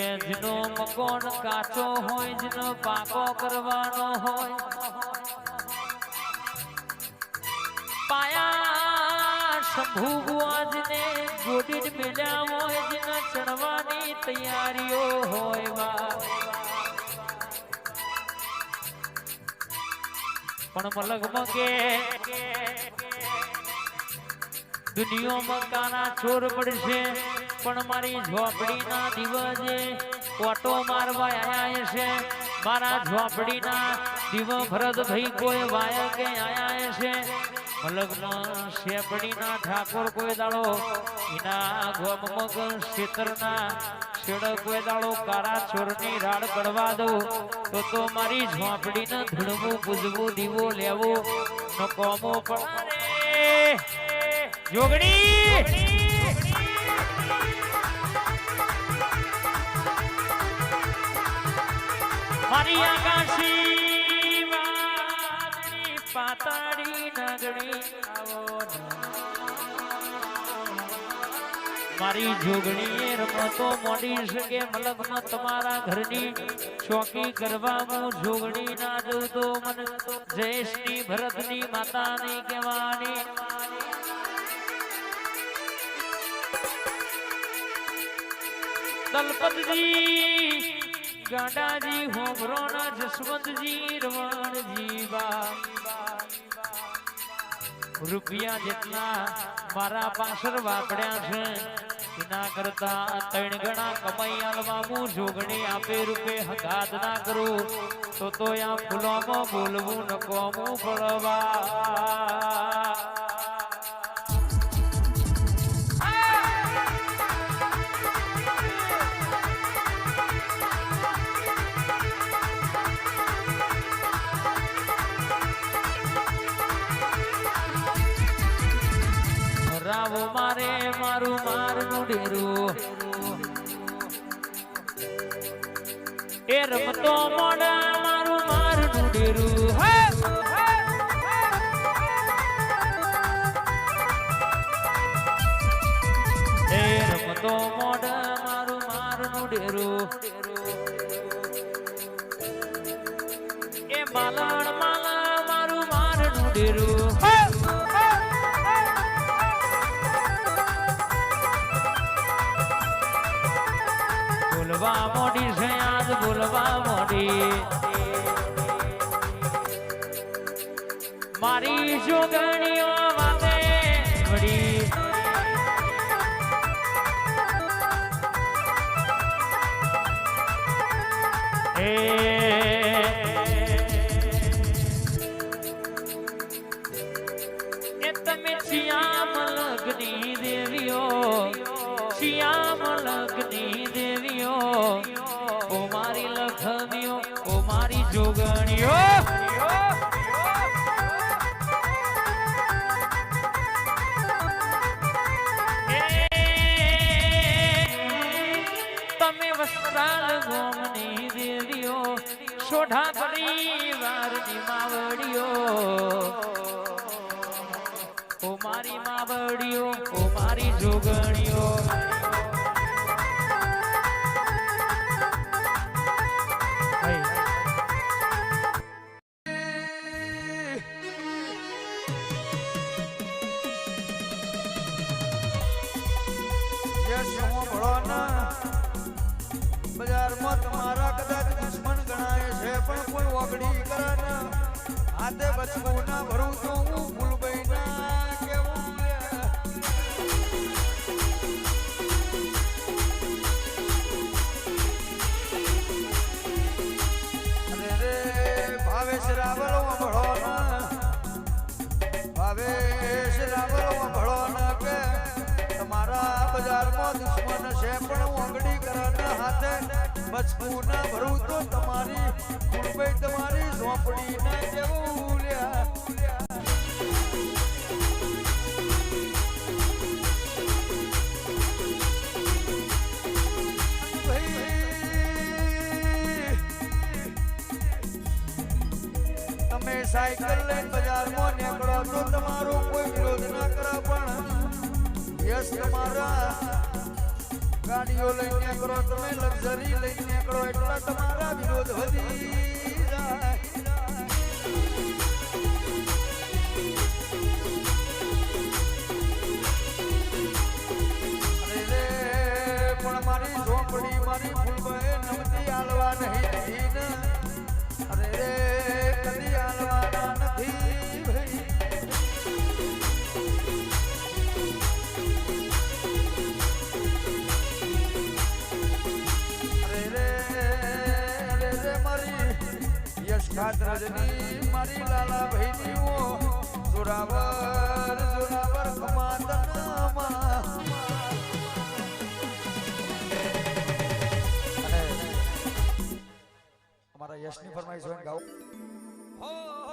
કે જેનો મકોન કાચો હોય, જેનો પાકો કરવાનો હોય. પાયા શંભુ બુઆજને ગોડીને મેળ્યા હોય, જેના ચડવાની તૈયારીઓ હોય પણ મલગ મગે દુનિયામાં કાના ચોર પડશે. પણ મારી ઝોપડીના દિવસે ઓટો મારવા આયા છે. મારા ઝોપડીના ભરત ભરતભાઈ કોઈ વાય કે આયા છે. મલગમાં શેપડીના ઠાકોર કોઈ કારા ચોરની રાડ પડવા દઉં, તો તો મારી ઝોપડીને ધૂળવું પૂજવું, દીવો લેવો કોમો પણ જોગણી! મારી આકાશી પાતાળી મારી જોગણી રમતો મોડી શકે મલકમાં તમારા ઘરની ચોકી કરવા હું જોગણી ના દઉં તો મને. જયેશની ભરતની માતાની કહેવાની. દલપતજી ગાડાજી હોમરોના જસવંતજી રવાણજી બા. રૂપિયા જેટલા મારા પાછળ વાપર્યા છે, એના કરતા ત્રણ ગણા કમાઈ આલવા હું જોગણી આપે રૂપે હગાત ના કરું, તો તો આ ફૂલોમાં બોલવું નકોમું પડવા મારું મારનું ડેરું. એ રમતો મોડા મારું મારનું ડેરું. હે એ રમતો મોડા મારું મારનું ડેરું. એ માલણ માલા મારું મારનું ડેરું. હે બોલવા મોડી છે આજ ભૂલવા મોડી. મારી જોગણીઓ સોઢા પરિવારની માવડીઓ. ઓ મારી માવડીઓ ઓ તમારા કદાચ પણ કોઈ ઓગળી કરે ને. હાથે બચવું ના ભરું તો હું ફૂલભાઈ ના કેવું ભાવેશ રાવલ ભળો ના. બજારમાં દુશ્મન છે, પણ ઓગળી કરાના હાથે ના ભરું તો તમારી કુરબઈ તમારી ઝોપડી ના જેવું તમે સાયકલ લઈને બજારમાં નીકળો તો તમારો કોઈ વિરોધ ના કરો પણ યશ તમારા. ગાડીઓ લઈને કરો, તમે લક્ઝરી લઈને કરો, એટલા તમારા વિરોધ વધી જાય. પણ મારી ઝોપડી, મારી ફૂલબે નમતી આલવા નહીં અરે કદી આલવાના નથી મારી યશ ખાતરજની મારી લાલા ભાઈની ઓ જોરાવર જોરાવર અમારા યશની ફરમાઈશ હોય ગાઉ હો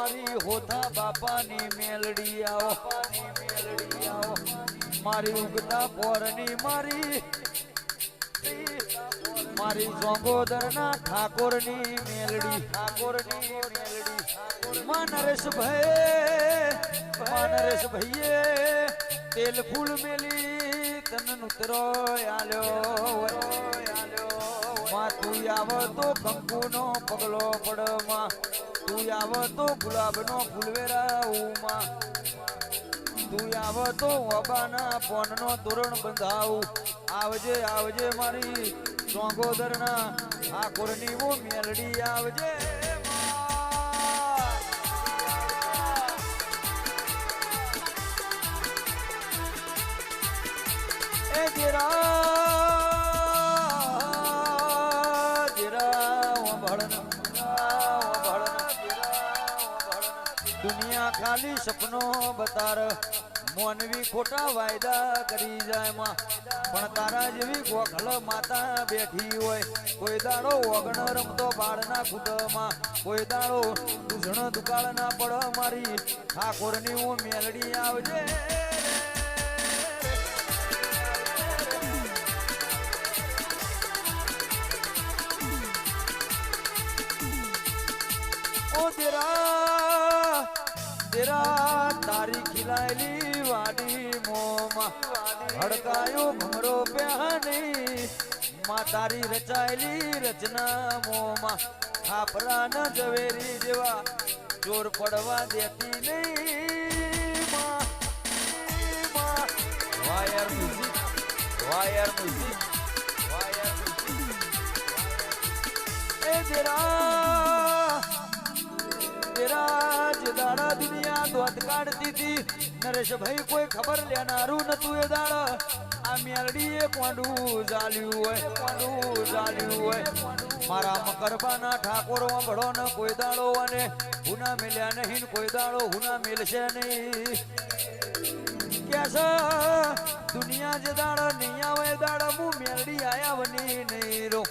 મારી હોથા બાપાની મેલડી આવો. મારી ઉગતા પોરની મારી. મારી જોગોદરના ઠાકોરની મેલડી. ઠાકોરની મેલડી માં નરેશભાઈ, માં નરેશભાઈએ તેલ ફૂલ મેલી તન નુતરો આલ્યો. આલ્યો માં તું આવ તો કંકુનો પગલો પડમાં તું આવ તો ગુલાબનો ફૂલવેરા ઉમાં તું આવ તો અબાના પોનનો તોરણ બંધાવું. આવજે આવજે મારી સોંગોદરના ઠાકોરની વો મેલડી આવજે એ જેરા જેરા દુનિયા ખાલી સપનો બતાર. મોનવી ખોટા વાયદા કરી જાય માં. પણ તારા જેવી ગોખલ માતા બેઠી હોય. કોઈ દાડો ઓગણ રમતો બાળના કુદમાં કોઈ દાડો દૂષણ દુકાળ ના પડ મારી. ઠાકોરની હું મેલડી આવજે. તેરા તેરા તારી ખીલાયેલી વાડી મોમાં ભમરો પહેની માં તારી રચાયેલી રચના મોમાં થાપરા ન ઝવેરી જેવા ચોર પડવા દેતી નહીં wire music wire music wire music એ તેરા તેરા દાડા દુનિયા દોત કાઢતી હતી નરેશભાઈ કોઈ ખબર લેનારું નતું એ દાડા. આ મેલડી એ કોંડું ઝાલ્યું હોય, કોંડું ઝાલ્યું હોય. મારા મકરબાના ઠાકોર વાંભળો ન કોઈ દાડો અને હુના મેલ્યા નહીં કોઈ દાડો હુના મેલશે નહીં. કેસ દુનિયા જે દાડા નહીં આવે દાડા હું મેલડી આયા બની નહીં રો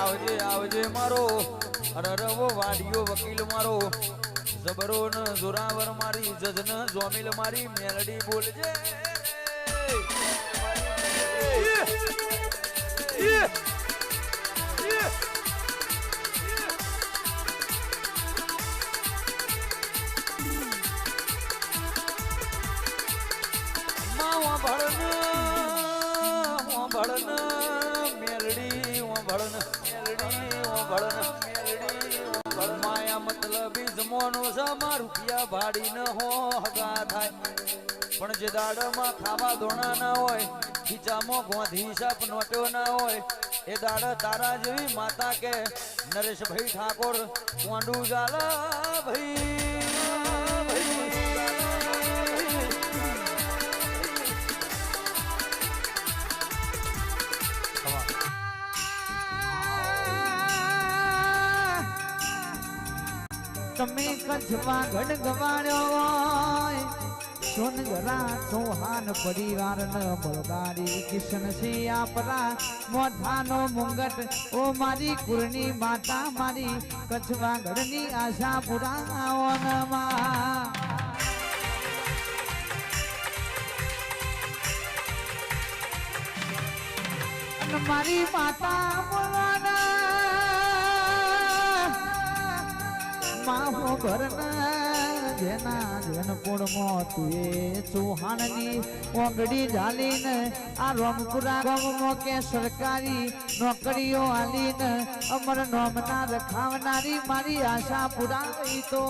આવજે આવજે મારો અરરવો વાડિયો વકીલ મારો. જબરો ન જોરાવર મારી, જજન જોમિલ મારી, મેલડી બોલજે. માવા ભળન ભળન મેલડી ભળન મેલડી ભળન મતલબ જમોનો સમા રૂપિયા ભાડી ન હો, હગા થાય. પણ જે દાડમાં ખાવા ધોણા ના હોય, ખીચામાં ગોંધી સાપ નોટ્યો ના હોય, એ દાડ તારા જેવી માતા કે નરેશભાઈ ઠાકોર, કોંડું ભાઈ ભાઈ. તમે કચ્છમાં ગઢ ગવાડ્યો હોય. સોનગરા ચૌહાન પરિવાર ન બળગાડી કિશન સિંહ આપરા. મોઠાનો મુંગટ, ઓ મારી કુરની માતા મારી. કચ્છમાં ગઢની આશા પુરાણમાં. મારી માતા બોલવાના માહો ભરના જેના જેન કુળમાં તુએ ચૌહાણની નોકરીઓ આલીને અમર નોમના રખાવનારી મારી આશા પુરાવી તો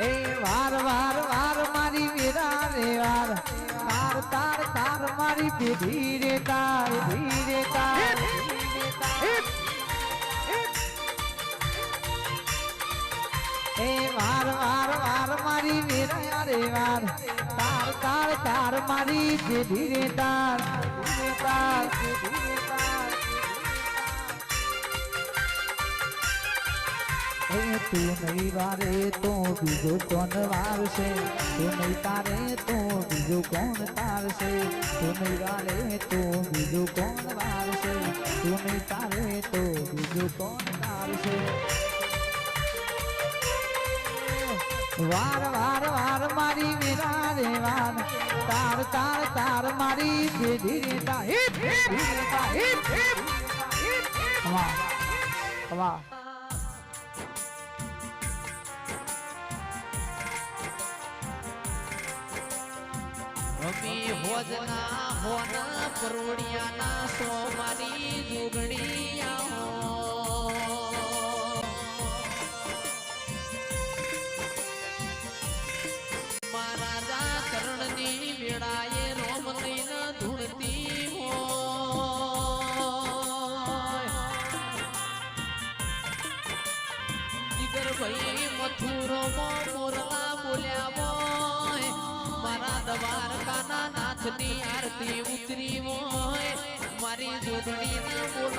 એ વાર વાર વાર મારી વીરા રે વાર. તાર તાર તાર મારી પેઢી રે તાર ધીરે તાર એ વાર વાર વાર મારી વીરા રે વાર. તાર તાર તાર મારી રે તાર ધીરે તાર ધીરે તાર. એ તું નહીં વારે તો બીજો કોણ વારશે તું નહીં તારે તો બીજો કોણ તારશે તું નહીં વારે તો બીજો કોણ વારશે તું નહીં તારે તો બીજો કોણ તારશે વાર વાર વાર મારી વીરા રે વાર તાર તાર તાર મારી પેઢી રે તા hip hip hip hip hip વાહ વાહ અમી હોજના હોન પરોડિયાના સો મારી જોગણીયા હો મહારાજા કરણની વેળાએ રોમ લઈને ધૂળતી હોય. જીગર ભાઈ મથુરો નાથની આરતી ઉતરી હોય. મારી જોડણીને બોલવાનો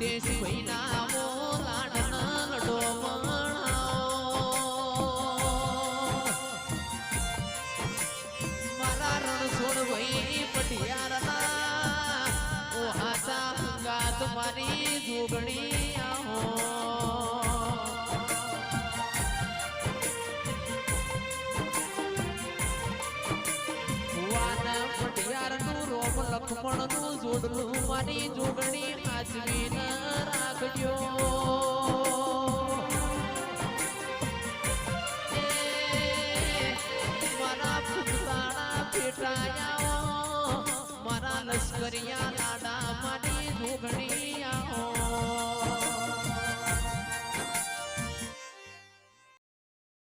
ભાઈના આવો લાડના લડો. મારા રણછોડ ભાઈ પટિયારના ઓ હાચા ગાત મારી જોગણી આવો રોમ લખમણનું જોડલું મારી જોગણી આજવી ન રાખજો. મારા ફૂટતાળા પેટાયા મારા લશ્કરિયા લાડા મારી જોગણી આવો.